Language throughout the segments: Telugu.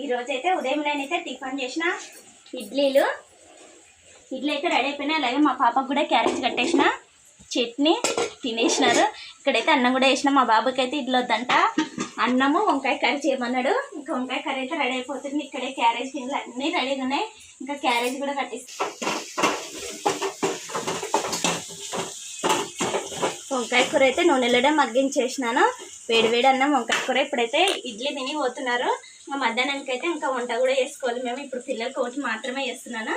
ఈరోజైతే ఉదయం నేనైతే టిఫిన్ చేసిన ఇడ్లీలు. ఇడ్లీ అయితే రెడీ అయిపోయినాయి. అలాగే మా పాపకు కూడా క్యారేజ్ కట్టేసిన. చట్నీ తినేసినారు. ఇక్కడైతే అన్నం కూడా వేసిన. మా బాబుకి అయితే ఇడ్లీ వద్దంట. అన్నము వంకాయ కర్రీ చేయమన్నాడు. ఇంకా వంకాయ కర్రీ అయితే రెడీ అయిపోతుంది. ఇక్కడే క్యారేజ్ గిన్నెలు అన్నీ రెడీగా ఉన్నాయి. ఇంకా క్యారేజ్ కూడా కట్టిస్తాం వంకాయ కూర అయితే నూనెలోనే మగ్గించేసినాను. వేడి వేడి అన్నం వంకాయ కూర. ఇప్పుడైతే ఇడ్లీ తిని పోతున్నారు మా మధ్యాహ్నానికి అయితే ఇంకా వంట కూడా చేసుకోవాలి. మేము ఇప్పుడు పిల్లలకి ఒకటి మాత్రమే చేస్తున్నాను?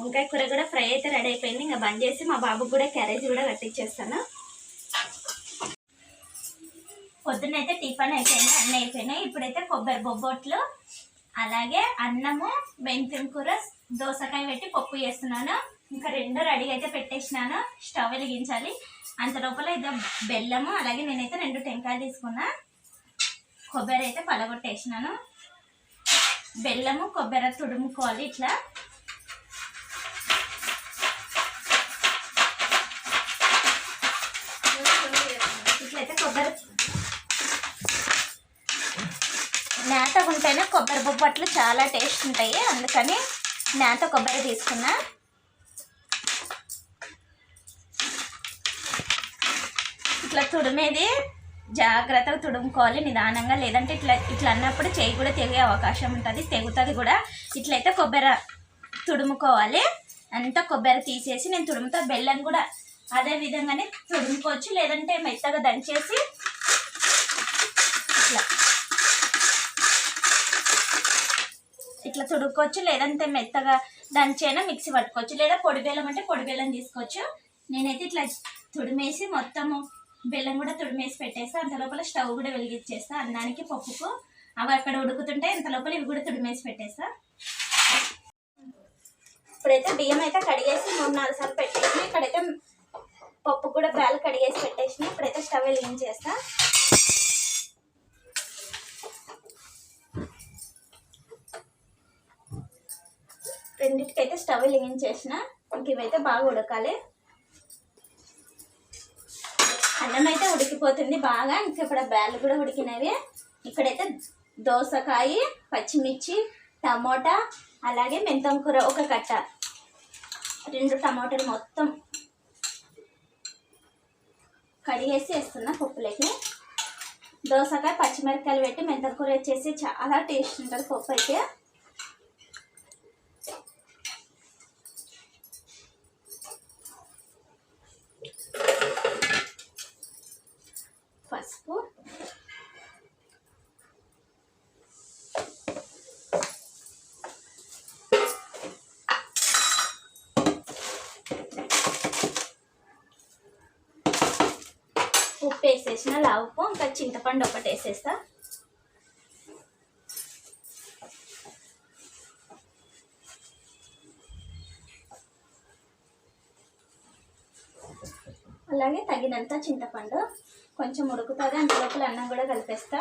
వంకాయ కూర కూడా ఫ్రై అయితే రెడీ అయిపోయింది. ఇంకా బంద్ చేసి మా బాబుకి కూడా క్యారేజ్ కూడా కట్టించేస్తాను. పొద్దున్నైతే టిఫిన్ అయిపోయింది అన్నీ అయిపోయినాయి. ఇప్పుడైతే కొబ్బరి బొబ్బోట్లు అలాగే అన్నము మెంతిన కూర దోసకాయ పెట్టి పప్పు చేస్తున్నాను. ఇంకా రెండు రెడీ అయితే పెట్టేసినాను. స్టవ్ వెలిగించాలి. అంత లోపల ఇద్దరు బెల్లము అలాగే నేనైతే రెండు టెంకాయలు తీసుకున్నా. కొబ్బరి అయితే పలగొట్టేసినాను బెల్లము కొబ్బరి తుడుముకోవాలి ఇట్లా. ఇట్లయితే కొబ్బరి నేత ఉంటేనే కొబ్బరి బొబ్బట్లు చాలా టేస్ట్ ఉంటాయి. అందుకని నేత కొబ్బరి తీసుకున్నా. ఇట్లా తుడిమేది జాగ్రత్తగా తుడుముకోవాలి నిదానంగా లేదంటే ఇట్లా ఇట్లా అన్నప్పుడు చేయి కూడా తెగే అవకాశం ఉంటుంది తెగుతుంది కూడా. ఇట్లయితే కొబ్బరి తుడుముకోవాలి. అంతా కొబ్బరి తీసేసి నేను తుడుముతా బెల్లం కూడా అదే విధంగానే తుడుముకోవచ్చు లేదంటే మెత్తగా దంచేసి ఇట్లా. ఇట్లా తుడుక్కోవచ్చు లేదంటే మెత్తగా దంచైనా మిక్సీ పట్టుకోవచ్చు లేదా పొడి బెల్లం అంటే పొడి బెల్లం తీసుకోవచ్చు. నేనైతే ఇట్లా తుడిమేసి మొత్తము బెల్లం కూడా తుడిమేసి పెట్టేస్తా అంత లోపల స్టవ్ కూడా వెలిగించేస్తా. అన్నానికి పప్పుకు. అవి అక్కడ ఉడుకుతుంటే ఇంత లోపల ఇవి కూడా తుడిమేసి పెట్టేస్తా. ఇప్పుడైతే బియ్యం అయితే కడిగేసి మూడు నాలుగు సార్లు పెట్టేసి ఇక్కడైతే పప్పు కూడా బ్యాలు కడిగేసి పెట్టేసిన. ఇప్పుడైతే స్టవ్ వెలిగించేస్తా. రెండింటికైతే స్టవ్ వెలిగించేసిన. ఇంక ఇవైతే బాగా ఉడకాలి. అన్నం అయితే ఉడికిపోతుంది బాగా. ఇంకా ఇక్కడ బ్యాళ్ళు కూడా ఉడికినవి. ఇక్కడైతే దోసకాయ పచ్చిమిర్చి టమోటా అలాగే మెంతం కూర ఒక కట్ట. రెండు టమాటాలు మొత్తం కడిగేసి వేస్తున్నా పప్పులకి. దోసకాయ పచ్చిమిరపకాయలు పెట్టి మెంతం కూర వచ్చేసి చాలా టేస్ట్ ఉంటుంది పప్పు అయితే పసుపు ఉప్పు వేసేసిన లావు ఇంకా చింతపండు ఒకటి వేసేస్తా. అలాగే తగినంత చింతపండు కొంచెం ఉడుకుతుంది అంత లోపల అన్నం కూడా కలిపేస్తా.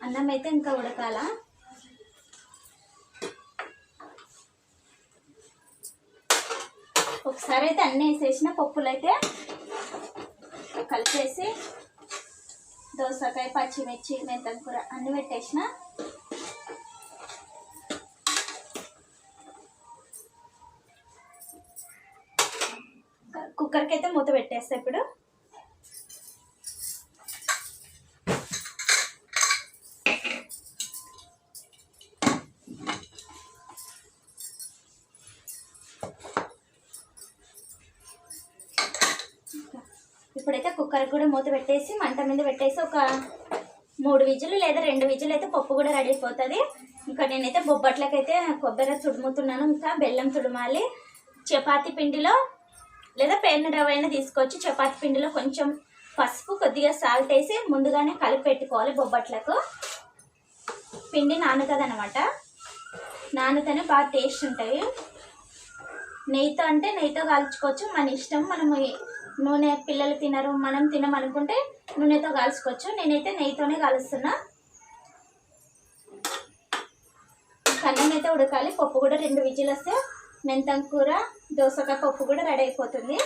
అన్నం అయితే ఇంకా ఉడకాల? ఒకసారి అయితే అన్నీ వేసేసిన పప్పులు అయితే కలిపేసి దోసకాయ పచ్చిమిర్చి మెంతం కూర అన్నీ పెట్టేసిన. కుక్కర్కి అయితే మూత పెట్టేస్తా ఇప్పుడు. ఇప్పుడైతే కుక్కర్ కూడా మూత పెట్టేసి మంట మీద పెట్టేసి ఒక మూడు విజులు లేదా రెండు విజులు అయితే పప్పు కూడా రెడీ అయిపోతుంది. ఇంకా నేనైతే బొబ్బట్లకైతే కొబ్బరి తుడుముతున్నాను. ఇంకా బెల్లం తుడమాలి. చపాతీ పిండిలో లేదా పెన్ను రవ్వ అయినా తీసుకోవచ్చు. చపాతీ పిండిలో కొంచెం పసుపు కొద్దిగా సాల్ట్ వేసి ముందుగానే కలిపి పెట్టుకోవాలి బొబ్బట్లకు. పిండి నానుతుంది అనమాట నానుతనే బాగా టేస్ట్ ఉంటాయి. నెయ్యితో అంటే నెయ్యితో కాల్చుకోవచ్చు. మన ఇష్టం మనము నూనె పిల్లలు తినరు మనం తినమనుకుంటే నూనెతో కాల్చుకోవచ్చు. నేనైతే నెయ్యితోనే కాలుస్తున్నా. కన్నం అయితే ఉడకాలి పప్పు కూడా రెండు విజిల్ వస్తే మెంతం కూర దోసకాయ పప్పు కూడా రెడీ అయిపోతుంది.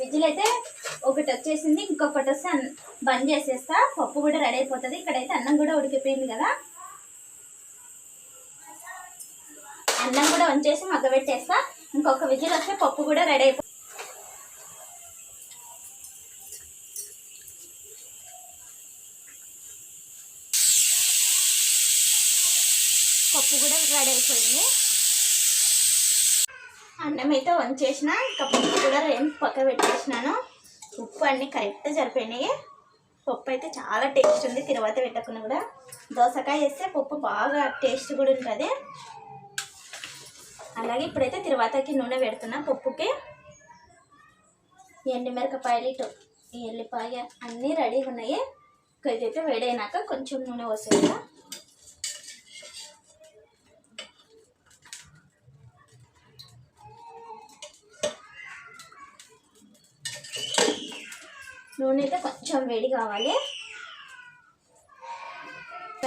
విజిల్ అయితే ఒకటి వచ్చేసింది ఇంకొకటి వస్తే బంద్ చేసేస్తా. పప్పు కూడా రెడీ అయిపోతుంది. ఇక్కడైతే అన్నం కూడా ఉడికిపోయింది కదా. అన్నం కూడా వంచేసి మగ్గబెట్టేస్తా. ఇంకొక విజిల్ వస్తే పప్పు కూడా రెడీ అయిపో పప్పు కూడా రెడీ అయిపోయింది. అన్నం అయితే వంచేసిన ఇంకా పప్పు కూడా రెండు పక్క పెట్టేసినాను. ఉప్పు అన్నీ కరెక్ట్గా సరిపోయినాయి. పప్పు అయితే చాలా టేస్ట్ ఉంది తిరువాత పెట్టకుండా కూడా. దోసకాయ వేస్తే పప్పు బాగా టేస్ట్ కూడా ఉంటుంది. అలాగే ఇప్పుడైతే తిరువాతకి నూనె పెడుతున్నా పప్పుకి. ఎండుమిరపకాయలు ఇటు ఎల్లిపాయ అన్నీ రెడీగా ఉన్నాయి. ఇదైతే వేడైనాక కొంచెం నూనె వస్తుంది నూనె అయితే కొంచెం వేడి కావాలి.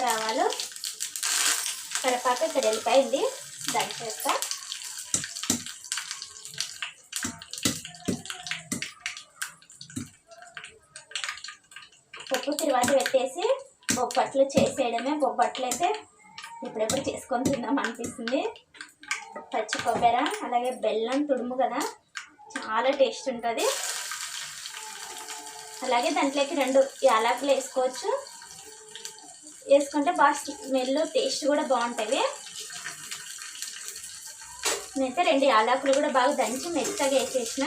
రావాలి. కడపాక ఇక్కడ వెళ్ళిపోయింది దాని చేస్తా. పప్పు పెట్టేసి బొబ్బట్లు చేసేయడమే. బొబ్బట్లు అయితే ఎప్పుడెప్పుడు చేసుకొని తిందాం అనిపిస్తుంది. పచ్చి కొబ్బరి అలాగే బెల్లం తుడుము కదా. చాలా టేస్ట్ ఉంటుంది. అలాగే దాంట్లోకి రెండు యాలకులు వేసుకోవచ్చు. వేసుకుంటే బాగా స్మెల్ టేస్ట్ కూడా బాగుంటుంది. నేనైతే రెండు యాలకులు కూడా బాగా దంచి మెత్తగా వేసేసిన.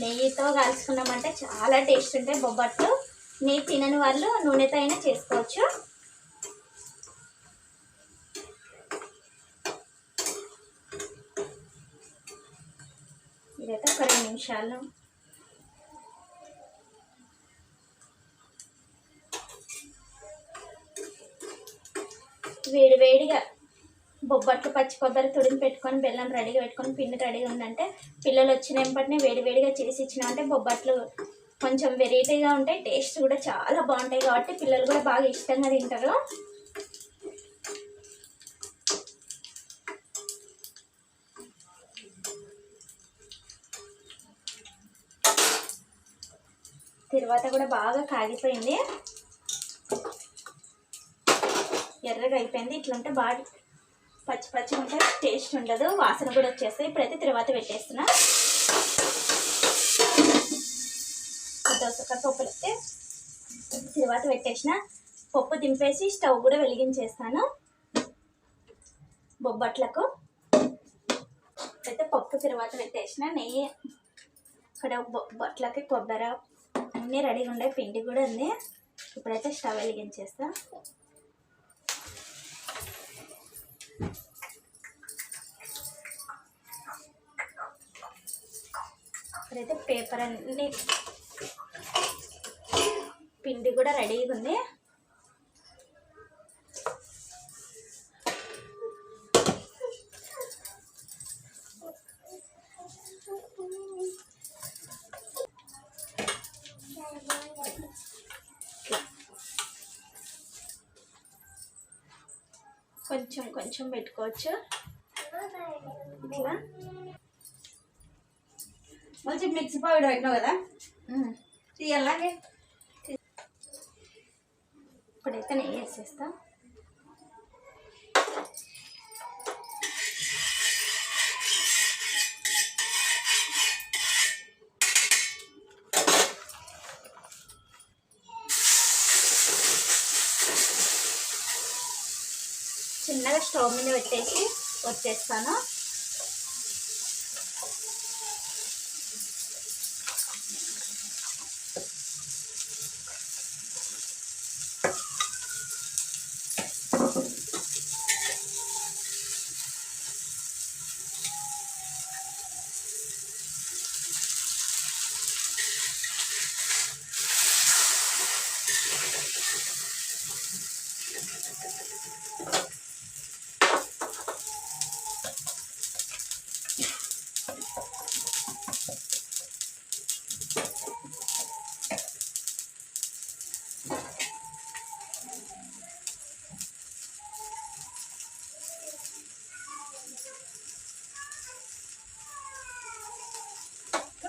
నెయ్యితో కాల్చుకున్నామంటే చాలా టేస్ట్ ఉంటాయి బొబ్బట్లు. నెయ్యి తినని వాళ్ళు నూనెతో అయినా చేసుకోవచ్చు. ఇదైతే ఒక రెండు నిమిషాలు. వేడి వేడిగా బొబ్బట్లు పచ్చి కొబ్బరి తుడిని పెట్టుకొని బెల్లం రెడీగా పెట్టుకొని పిండి రెడీగా ఉందంటే పిల్లలు వచ్చిన వెంటనే వేడివేడిగా చేసి ఇచ్చినామంటే బొబ్బట్లు కొంచెం వెరైటీగా ఉంటాయి టేస్ట్ కూడా చాలా బాగుంటాయి కాబట్టి పిల్లలు కూడా బాగా ఇష్టంగా తింటారు. తర్వాత కూడా బాగా కాగిపోయింది. ఎర్రగా అయిపోయింది ఇట్లుంటే ఉంటే బాగా పచ్చి పచ్చి ఉంటే టేస్ట్ ఉండదు వాసన కూడా వచ్చేస్తాయి. ఇప్పుడైతే తర్వాత పెట్టేస్తున్నా. దోసకాయ పప్పులు అయితే తర్వాత పెట్టేసిన పప్పు దింపేసి స్టవ్ కూడా వెలిగించేస్తాను. బొబ్బట్లకు అయితే పప్పు తర్వాత పెట్టేసిన నెయ్యి ఇక్కడ బొబ్బట్లకి కొబ్బరి అన్నీ రెడీగా ఉండే పిండి కూడా ఉంది. ఇప్పుడైతే స్టవ్ వెలిగించేస్తా. ఇప్పుడైతే పేపర్ అన్నీ పిండి కూడా రెడీగా ఉంది. కొంచెం కొంచెం పెట్టుకోవచ్చు. ఇట్లా మంచి మిక్సీ పౌడర్ పెట్టినావు కదా. తీయాలాగే అయితే నెయ్యి వేసేస్తా. చిన్నగా స్టవ్ మీద పెట్టేసి వచ్చేస్తాను.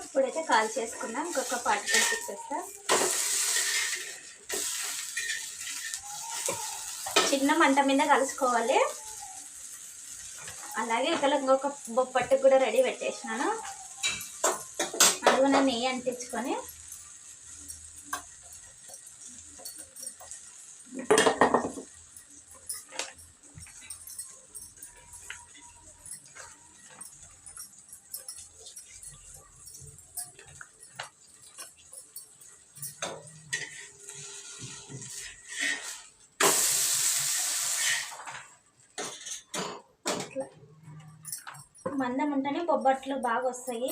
ఇప్పుడైతే కాల్ చేసుకున్నాం ఇంకొక పార్టీ తిప్పేస్తా చిన్న మంట మీద కలుసుకోవాలి. అలాగే ఇక్కడ ఇంకొక బొప్పట్టు కూడా రెడీ పెట్టేసినాను. అడుగున నెయ్యి అంటించుకొని మందం ఉంటేనే బొబ్బట్లు బాగా వస్తాయి.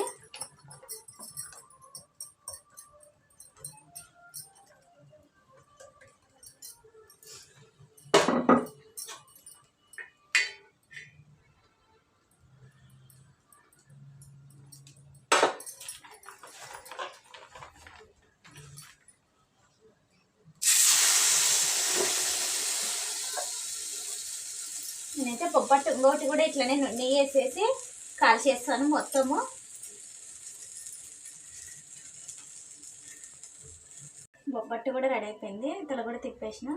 నేనైతే బొబ్బట్టు ఇంకోటి కూడా ఇట్లనే నెయ్యి వేసేసి కాల్ చేస్తాను మొత్తము. బొబ్బట్టు కూడా రెడీ అయిపోయింది. ఇతలు కూడా తిప్పేసిన.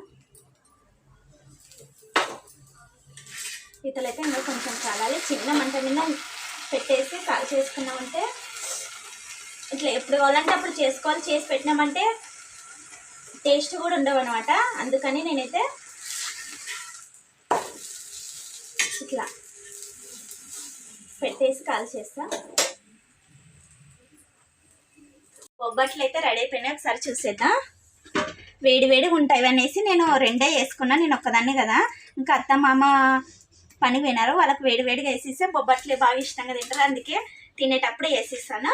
ఇతలైతే ఇంకా కొంచెం కాలాలి. చిన్న మంట మీద పెట్టేసి కాల్ చేసుకున్నామంటే ఇట్లా ఎప్పుడు కావాలంటే అప్పుడు చేసుకోవాలి. చేసి పెట్టినామంటే టేస్ట్ కూడా ఉండవు అనమాట అందుకని నేనైతే ఇట్లా పెట్టేసి కాల్ చేస్తా బొబ్బట్లు అయితే రెడీ అయిపోయినాయి ఒకసారి చూసేద్దాం. వేడి వేడిగా ఉంటాయి అనేసి నేను రెండే వేసుకున్నా నేను ఒక్కదాన్ని కదా. ఇంకా అత్త మామ పని పోయినారు వాళ్ళకి వేడి వేడిగా వేసేస్తే బొబ్బట్లు బాగా ఇష్టంగా తింటారు అందుకే తినేటప్పుడు వేసేస్తాను.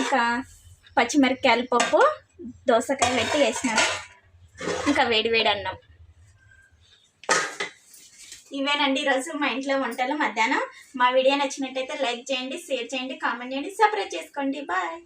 ఇంకా పచ్చిమిరపకాయల పప్పు దోసకాయ పెట్టి వేసినాను. ఇంకా వేడి వేడి అన్నం. ఇవేనండి. ఈరోజు మా ఇంట్లో వంటలు మధ్యాహ్నం. మా వీడియో నచ్చినట్టయితే లైక్ చేయండి షేర్ చేయండి కామెంట్ చేయండి సబ్స్క్రైబ్ చేసుకోండి. బాయ్.